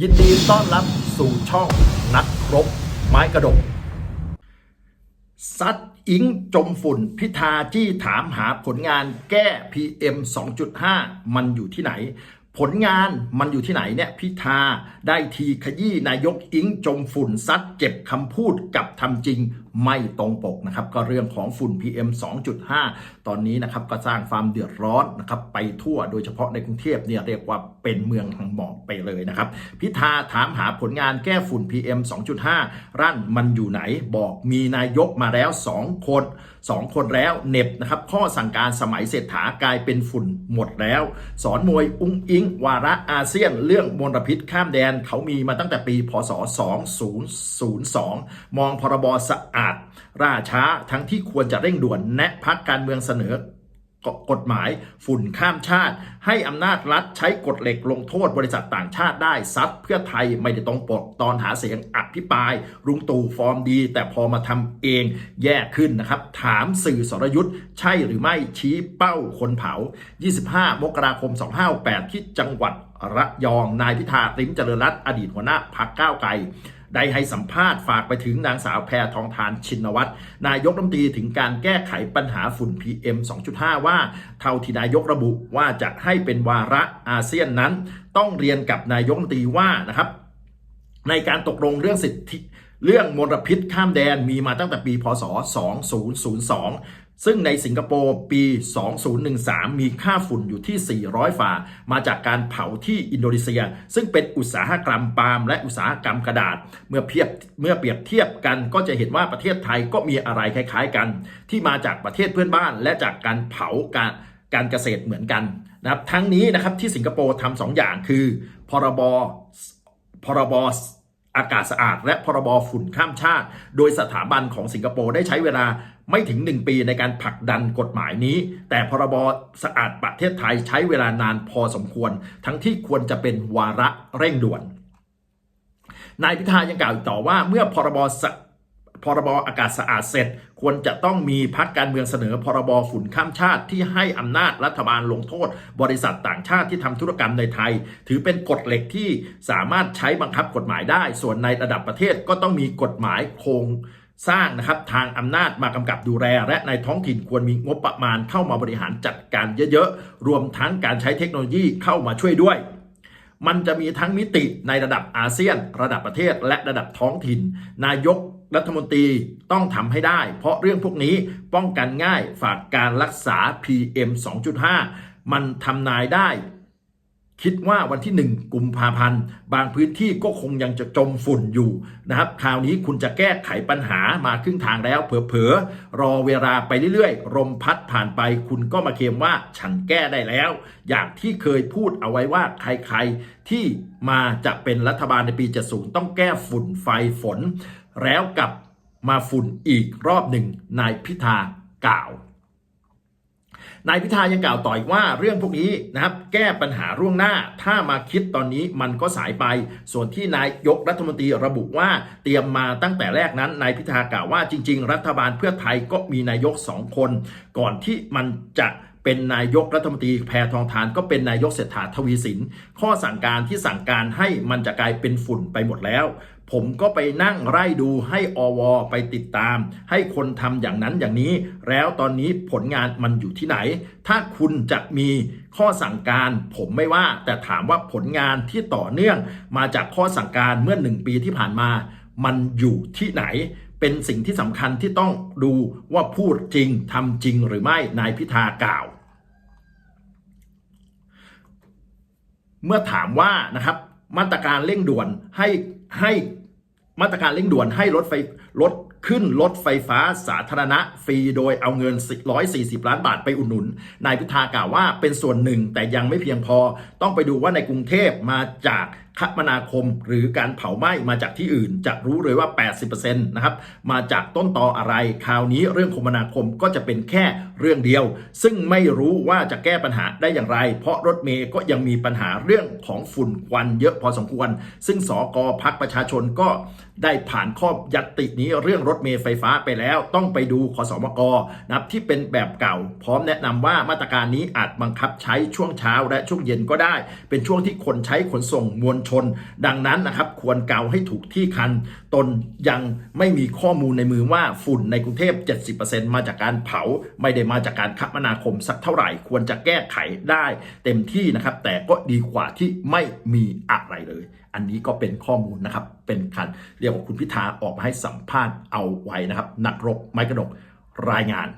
ยินดีต้อนรับสู่ช่องนักรบไม้กระดก ซัดอิงจมฝุ่นพิธาที่ถามหาผลงานแก้ PM 2.5 มันอยู่ที่ไหน ผลงานมันอยู่ที่ไหนเนี่ยพิธาได้ทีขยี้นายกอิงจมฝุ่นซัดเจ็บคำพูดกับทำจริง ไม่ตรงปกนะครับก็เรื่องของฝุ่น PM 2.5 ตอนนี้นะครับก็สร้างความเดือดร้อนนะครับไปทั่วโดยเฉพาะในกรุงเทพเนี่ยเรียกว่าเป็นเมืองทางหมอกไปเลยนะครับพิธาถามหาผลงานแก้ฝุ่น PM 2.5 รั่นมันอยู่ไหนบอกมีนายกมาแล้ว 2 คน 2 คนแล้วเน็บนะครับข้อสั่งการสมัยเศรษฐากลายเป็นฝุ่นหมดแล้ว สอนมวยอุ้งอิง วาระอาเซียน เรื่องมลพิษข้ามแดนเขามีมาตั้งแต่ปีพศ 2002 มองพรบสะอาดราช้าทั้งที่ควรจะเร่งด่วนแนะพักการเมืองเสนอกฎหมายฝุ่นข้ามชาติ ให้อำนาจรัฐใช้กฎเหล็กลงโทษบริษัทต่างชาติได้ซัดเพื่อไทยไม่ได้ตรงปกตอนหาเสียงอภิปราย รุงตู่ฟอร์มดี แต่พอมาทำเองแย่ขึ้นนะครับ ถามสื่อสรยุทธ์ใช่หรือไม่ชี้เป้าคนเผา 25 มกราคม 258 ที่จังหวัดระยอง นายพิธาลิ้มเจริญรัตน์อดีตหัวหน้าพักก้าวไกล ได้ให้สัมภาษณ์ฝากไปถึงนางสาวแพทองทานชินวัตรนายกรัฐมนตรีถึงการแก้ไขปัญหาฝุ่น PM 2.5 ว่า เท่าที่นายกระบุว่าจะให้เป็นวาระอาเซียนนั้น ต้องเรียนกับนายกรัฐมนตรีว่านะครับในการตกลงเรื่องสิทธิ เรื่องมลพิษข้ามแดนมีมาตั้งแต่ปีพศ 2002 ซึ่งในสิงคโปร์ปี 2013 มีค่าฝุ่นอยู่ที่ 400 ฝ่า มาจากการเผาที่อินโดนีเซีย ซึ่งเป็นอุตสาหกรรมปาล์มและอุตสาหกรรมกระดาษ เมื่อเพียบเมื่อเปรียบเทียบกันก็จะเห็นว่าประเทศไทยก็มีอะไรคล้ายๆกัน ที่มาจากประเทศเพื่อนบ้าน และจากการเผาการการเกษตรเหมือนกันนะครับทั้งนี้นะครับที่สิงคโปร์ทำสองอย่างคือ พรบพรบ อากาศสะอาด และพรบฝุ่นข้ามชาติ โดยสถาบันของสิงคโปร์ได้ใช้เวลาไม่ถึง 1 ปีในการผลักดันกฎหมายนี้ แต่พรบสะอาดประเทศไทยใช้เวลานานพอสมควร ทั้งที่ควรจะเป็นวาระเร่งด่วน นายพิธายังกล่าวอีกต่อว่าเมื่อพรบสะ พรบอากาศสะอาดเสร็จ ควรจะต้องมีพักการเมืองเสนอพรบฝุ่นข้ามชาติที่ให้อำนาจรัฐบาลลงโทษ บริษัทต่างชาติที่ทำธุรกรรมในไทย ถือเป็นกฎเหล็กที่สามารถใช้บังคับกฎหมายได้ ส่วนในระดับประเทศก็ต้องมีกฎหมายโครงสร้างนะครับทางอำนาจมากำกับดูแล และในท้องถิ่นควรมีงบประมาณเข้ามาบริหารจัดการเยอะๆ รวมทั้งการใช้เทคโนโลยีเข้ามาช่วยด้วย มันจะมีทั้งมิติในระดับอาเซียน ระดับประเทศ และระดับท้องถิ่น นายกรัฐมนตรีต้องทำให้ได้ เพราะเรื่องพวกนี้ป้องกันง่ายฝากการรักษา PM 2.5 มันทำนายได้ คิดว่าวันที่ 1 กุมภาพันธ์ บางพื้นที่ก็คงยังจะจมฝุ่นอยู่นะครับ คราวนี้คุณจะแก้ไขปัญหามาครึ่งทางแล้ว เผลอๆ รอเวลาไปเรื่อยๆลมพัดผ่านไป คุณก็มาเคลมว่าฉันแก้ได้แล้ว อย่างที่เคยพูดเอาไว้ว่าใครๆ ที่มาจะเป็นรัฐบาลในปี 70 ต้องแก้ฝุ่นไฟฝน แล้วกลับมาฝุ่นอีกรอบหนึ่งนายพิธากล่าว นายพิธายังกล่าวต่ออีกว่าเรื่องพวกนี้นะครับแก้ปัญหาร่วงหน้า ถ้ามาคิดตอนนี้มันก็สายไป ส่วนที่นายยกรัฐมนตรีระบุว่าเตรียมมาตั้งแต่แรกนั้นนายพิธากล่าวว่าจริง ๆ รัฐบาลเพื่อไทยก็มีนายกสองคน ก่อนที่มันจะเป็นนายกรัฐมนตรีแพทองทานก็เป็นนายกเศรษฐาทวีสิน ข้อสั่งการที่สั่งการให้มันจะกลายเป็นฝุ่นไปหมดแล้ว ผมก็ไปนั่งไล่ดูให้อวไปติดตาม ให้คนทำอย่างนั้นอย่างนี้ แล้วตอนนี้ผลงานมันอยู่ที่ไหน ถ้าคุณจะมีข้อสั่งการผมไม่ว่า แต่ถามว่าผลงานที่ต่อเนื่อง มาจากข้อสั่งการเมื่อหนึ่งปีที่ผ่านมา มันอยู่ที่ไหนเป็นสิ่งที่สำคัญที่ต้องดูว่าพูดจริงทำจริงหรือไม่นายพิธากล่าว เมื่อถามว่านะครับมาตรการเร่งด่วนให้ให้ มาตรการเร่งด่วนให้รถไฟรถขึ้นรถไฟฟ้าสาธารณะฟรีโดยเอาเงิน 140 ล้านบาทไปอุดหนุน นายพิธากล่าวว่าเป็นส่วนหนึ่งแต่ยังไม่เพียงพอต้องไปดูว่าในกรุงเทพมาจาก คมนาคม หรือการเผาไหม้มาจากที่อื่น จะรู้เลยว่า 80%นะครับมาจากต้นตออะไร คราวนี้เรื่องคมนาคมก็จะเป็นแค่เรื่องเดียว ซึ่งไม่รู้ว่าจะแก้ปัญหาได้อย่างไร เพราะรถเมย์ก็ยังมีปัญหาเรื่องของฝุ่นควันเยอะพอสมควร ซึ่งสกพักประชาชนก็ได้ผ่านข้อยัตตินี้เรื่องรถเมย์ไฟฟ้าไปแล้ว ต้องไปดูขสมกนะครับที่เป็นแบบเก่า พร้อมแนะนำว่ามาตรการนี้อาจบังคับใช้ช่วงเช้าและช่วงเย็นก็ได้ เป็นช่วงที่คนใช้ขนส่งมวลชน ดังนั้นนะครับควรเกาให้ถูกที่คัน ตนยังไม่มีข้อมูลในมือว่าฝุ่นในกรุงเทพ 70%มาจากการเผา ไม่ได้มาจากการคมนาคมสักเท่าไหร่ ควรจะแก้ไขได้เต็มที่นะครับ แต่ก็ดีกว่าที่ไม่มีอะไรเลย อันนี้ก็เป็นข้อมูลนะครับ เป็นคันเรียกว่าคุณพิธาออกมาให้สัมภาษณ์เอาไว้นะครับ นักรบไม้กระดกรายงาน